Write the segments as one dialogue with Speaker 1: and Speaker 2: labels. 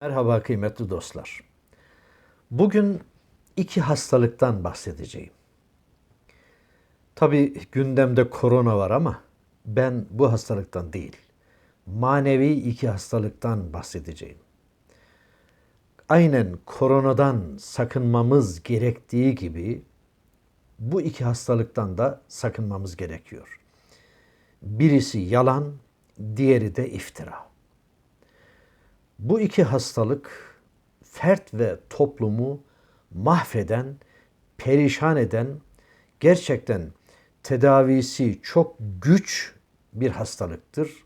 Speaker 1: Merhaba kıymetli dostlar. Bugün iki hastalıktan bahsedeceğim. Tabi gündemde korona var ama ben bu hastalıktan değil, manevi iki hastalıktan bahsedeceğim. Aynen koronadan sakınmamız gerektiği gibi bu iki hastalıktan da sakınmamız gerekiyor. Birisi yalan, diğeri de iftira. Bu iki hastalık fert ve toplumu mahveden, perişan eden, gerçekten tedavisi çok güç bir hastalıktır.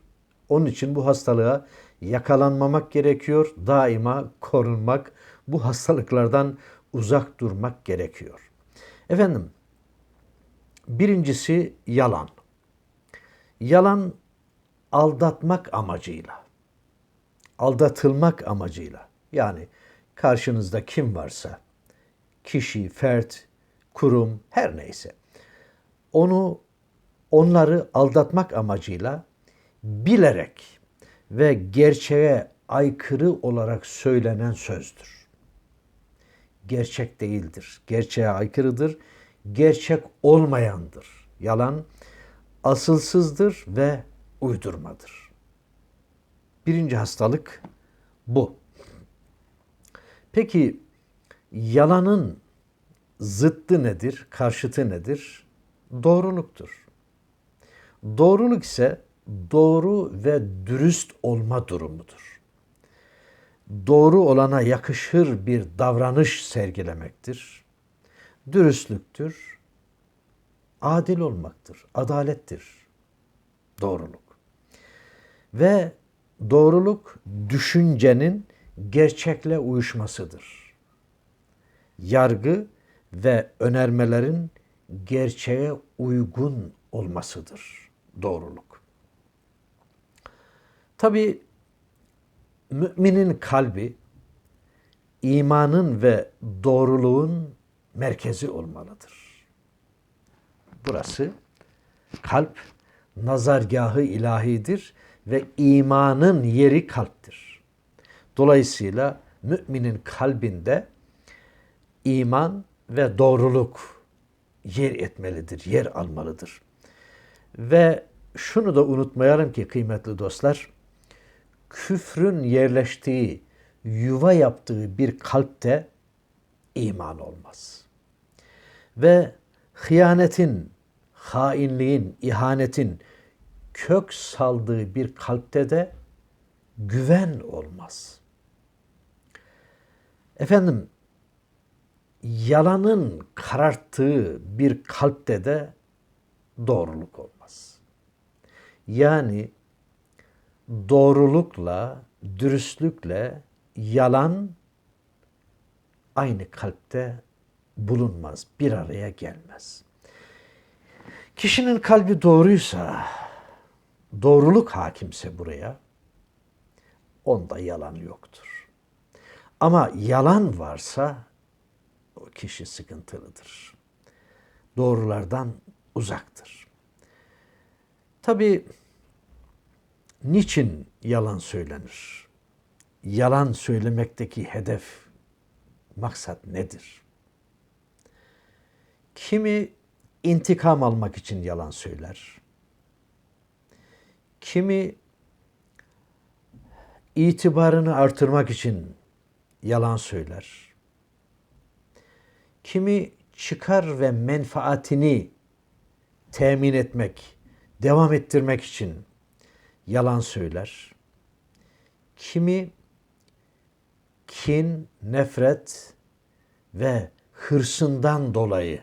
Speaker 1: Onun için bu hastalığa yakalanmamak gerekiyor. Daima korunmak, bu hastalıklardan uzak durmak gerekiyor. Efendim, birincisi yalan. Yalan aldatmak amacıyla aldatılmak amacıyla yani karşınızda kim varsa kişi, fert, kurum her neyse onu onları aldatmak amacıyla bilerek ve gerçeğe aykırı olarak söylenen sözdür. Gerçek değildir. Gerçeğe aykırıdır. Gerçek olmayandır. Yalan asılsızdır ve uydurmadır. Birinci hastalık bu. Peki yalanın zıttı nedir? Karşıtı nedir? Doğruluktur. Doğruluk ise doğru ve dürüst olma durumudur. Doğru olana yakışır bir davranış sergilemektir. Dürüstlüktür. Adil olmaktır. Adalettir. Doğruluk. Ve Doğruluk düşüncenin gerçekle uyuşmasıdır. Yargı ve önermelerin gerçeğe uygun olmasıdır doğruluk. Tabi müminin kalbi imanın ve doğruluğun merkezi olmalıdır. Burası kalp nazargahı ilahidir ve imanın yeri kalptir. Dolayısıyla müminin kalbinde iman ve doğruluk yer etmelidir, yer almalıdır. Ve şunu da unutmayalım ki kıymetli dostlar, küfrün yerleştiği, yuva yaptığı bir kalpte iman olmaz. Ve hıyanetin, hainliğin, ihanetin, kök saldığı bir kalpte de güven olmaz. Efendim, yalanın kararttığı bir kalpte de doğruluk olmaz. Yani doğrulukla, dürüstlükle yalan aynı kalpte bulunmaz, bir araya gelmez. Kişinin kalbi doğruysa, doğruluk hakimse buraya, onda yalan yoktur. Ama yalan varsa o kişi sıkıntılıdır. Doğrulardan uzaktır. Tabi niçin yalan söylenir? Yalan söylemekteki hedef, maksat nedir? Kimi intikam almak için yalan söyler Kimi itibarını artırmak için yalan söyler. Kimi çıkar ve menfaatini temin etmek, devam ettirmek için yalan söyler. Kimi kin, nefret ve hırsından dolayı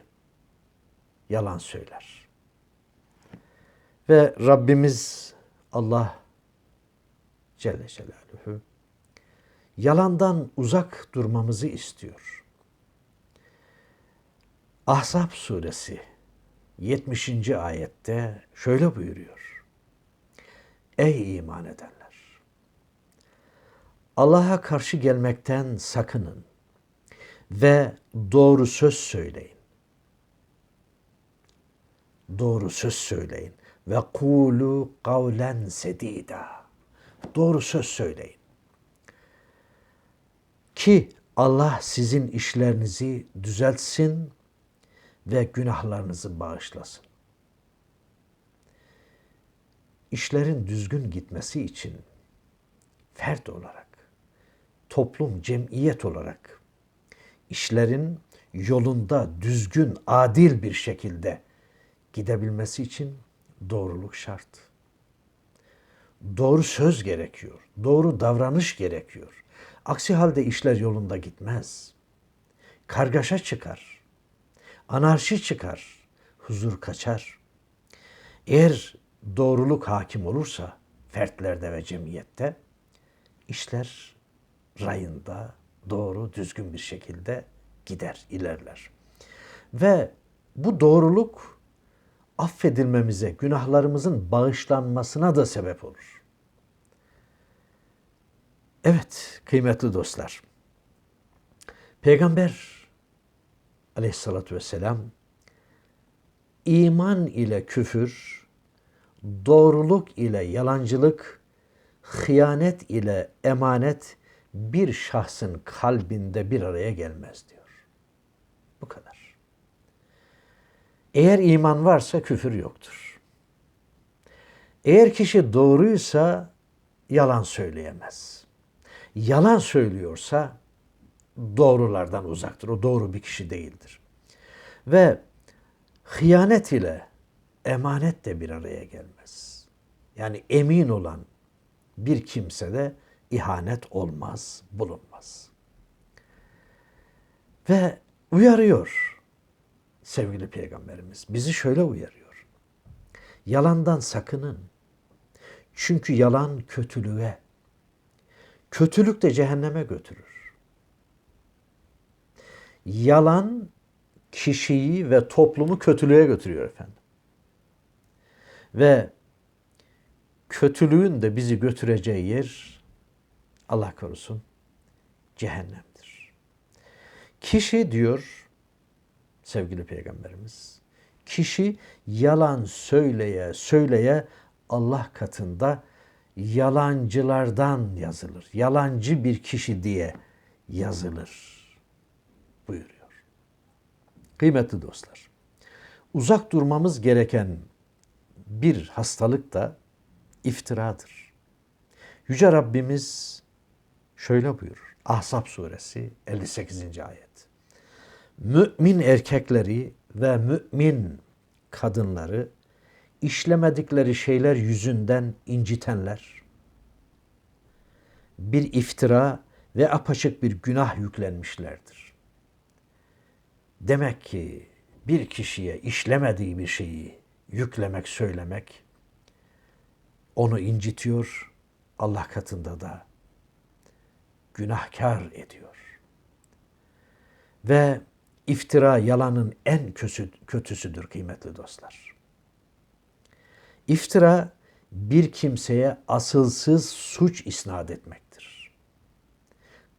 Speaker 1: yalan söyler. Ve Rabbimiz Allah Celle Celaluhu yalandan uzak durmamızı istiyor. Ahzab suresi 70. ayette şöyle buyuruyor. Ey iman edenler! Allah'a karşı gelmekten sakının ve doğru söz söyleyin. Doğru söz söyleyin ve kulu kavlen sedida. Doğru söz söyleyin. Ki Allah sizin işlerinizi düzeltsin ve günahlarınızı bağışlasın. İşlerin düzgün gitmesi için fert olarak, toplum, cemiyet olarak işlerin yolunda düzgün, adil bir şekilde gidebilmesi için doğruluk şart. Doğru söz gerekiyor, doğru davranış gerekiyor. Aksi halde işler yolunda gitmez. Kargaşa çıkar. Anarşi çıkar. Huzur kaçar. Eğer doğruluk hakim olursa fertlerde ve cemiyette işler rayında doğru, düzgün bir şekilde gider, ilerler. Ve bu doğruluk affedilmemize, günahlarımızın bağışlanmasına da sebep olur. Evet kıymetli dostlar. Peygamber aleyhissalatü vesselam iman ile küfür, doğruluk ile yalancılık, hıyanet ile emanet bir şahsın kalbinde bir araya gelmez diyor. Bu kadar. Eğer iman varsa küfür yoktur. Eğer kişi doğruysa yalan söyleyemez. Yalan söylüyorsa doğrulardan uzaktır. O doğru bir kişi değildir. Ve hıyanet ile emanet de bir araya gelmez. Yani emin olan bir kimsede ihanet olmaz, bulunmaz. Ve uyarıyor sevgili peygamberimiz. Bizi şöyle uyarıyor. Yalandan sakının. Çünkü yalan kötülüğe, kötülük de cehenneme götürür. Yalan kişiyi ve toplumu kötülüğe götürüyor efendim. Ve kötülüğün de bizi götüreceği yer Allah korusun cehennemdir. Kişi diyor sevgili peygamberimiz, kişi yalan söyleye söyleye Allah katında yalancılardan yazılır. Yalancı bir kişi diye yazılır buyuruyor. Kıymetli dostlar, uzak durmamız gereken bir hastalık da iftiradır. Yüce Rabbimiz şöyle buyurur. Ahzab suresi 58. ayet. Mümin erkekleri ve mümin kadınları işlemedikleri şeyler yüzünden incitenler. Bir iftira ve apaçık bir günah yüklenmişlerdir. Demek ki bir kişiye işlemediği bir şeyi yüklemek, söylemek onu incitiyor, Allah katında da günahkar ediyor. Ve iftira yalanın en kötüsüdür kıymetli dostlar. İftira bir kimseye asılsız suç isnat etmektir.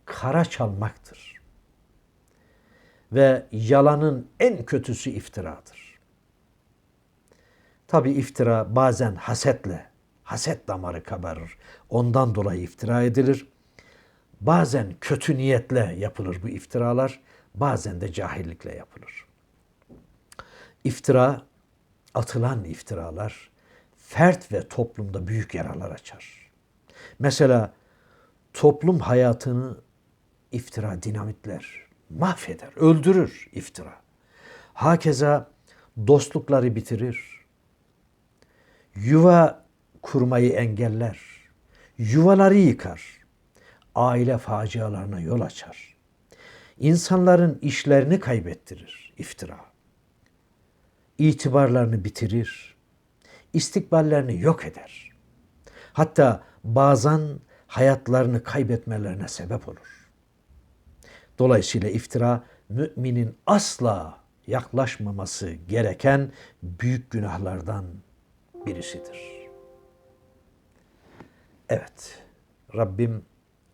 Speaker 1: Kara çalmaktır. Ve yalanın en kötüsü iftiradır. Tabi iftira bazen hasetle, haset damarı kabarır. Ondan dolayı iftira edilir. Bazen kötü niyetle yapılır bu iftiralar, bazen de cahillikle yapılır. İftira, atılan iftiralar fert ve toplumda büyük yaralar açar. Mesela toplum hayatını iftira dinamitler, mahveder, öldürür iftira. Hakeza dostlukları bitirir. Yuva kurmayı engeller. Yuvaları yıkar. Aile facialarına yol açar. İnsanların işlerini kaybettirir iftira. İtibarlarını bitirir istikballerini yok eder. Hatta bazen hayatlarını kaybetmelerine sebep olur. Dolayısıyla iftira müminin asla yaklaşmaması gereken büyük günahlardan birisidir. Evet, Rabbim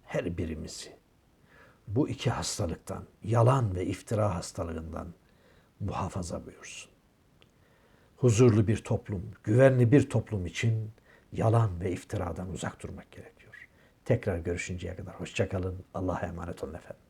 Speaker 1: her birimizi bu iki hastalıktan, yalan ve iftira hastalığından muhafaza buyursun huzurlu bir toplum, güvenli bir toplum için yalan ve iftiradan uzak durmak gerekiyor. Tekrar görüşünceye kadar hoşçakalın. Allah'a emanet olun efendim.